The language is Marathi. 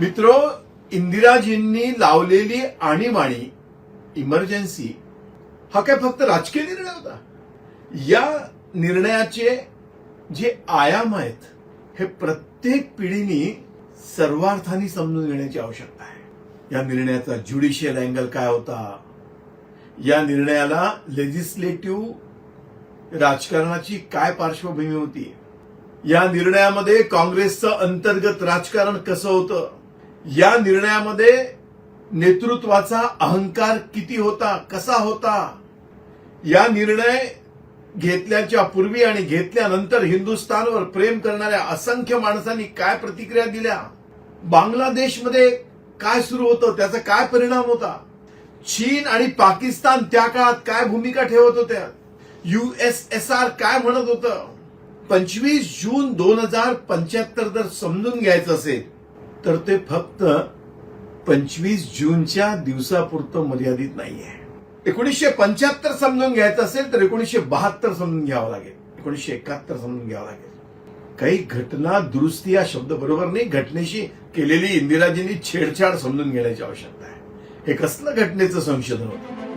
मित्रो इंदिराजींनी लावलेली आणीबाणी इमर्जन्सी हा काय फक्त राजकीय निर्णय होता? या निर्णयाचे जे आयाम आहेत हे प्रत्येक पिढीने सर्वार्थाने समजून घेण्याची आवश्यकता आहे. या निर्णयाचा ज्युडिशियल अँगल काय होता? या निर्णयाला लेजिस्लेटिव्ह राजकारणाची काय पार्श्वभूमी होती? या निर्णयामध्ये काँग्रेसचं अंतर्गत राजकारण कसं होतं? या निर्णयामध्ये नेतृत्वाचा अहंकार किती होता कसा होता या निर्णय घेतल्याच्या पूर्वी आणि घेतल्यानंतर हिंदुस्थानवर प्रेम करणाऱ्या असंख्य माणसांनी काय प्रतिक्रिया दिल्या? बांगलादेशमध्ये काय सुरू होतं त्याचा काय परिणाम होता? चीन आणि पाकिस्तान त्या काळात काय भूमिका ठेवत होत्या? युएसएसआर काय म्हणत होतं? पंचवीस जून दोन हजार पंच्याहत्तर जर समजून घ्यायचं असेल तर ते फक्त पंचवीस जूनच्या दिवसापुरतं मर्यादित नाहीये. एकोणीसशे पंच्याहत्तर समजून घ्यायचं असेल तर एकोणीसशे बहात्तर समजून घ्यावं लागेल. एकोणीसशे एकाहत्तर समजून घ्यावं लागेल. काही घटना दुरुस्ती या शब्द बरोबर नाही घटनेशी केलेली इंदिराजींनी छेडछाड समजून घेण्याची आवश्यकता आहे. हे कसलं घटनेचं संशोधन होतं?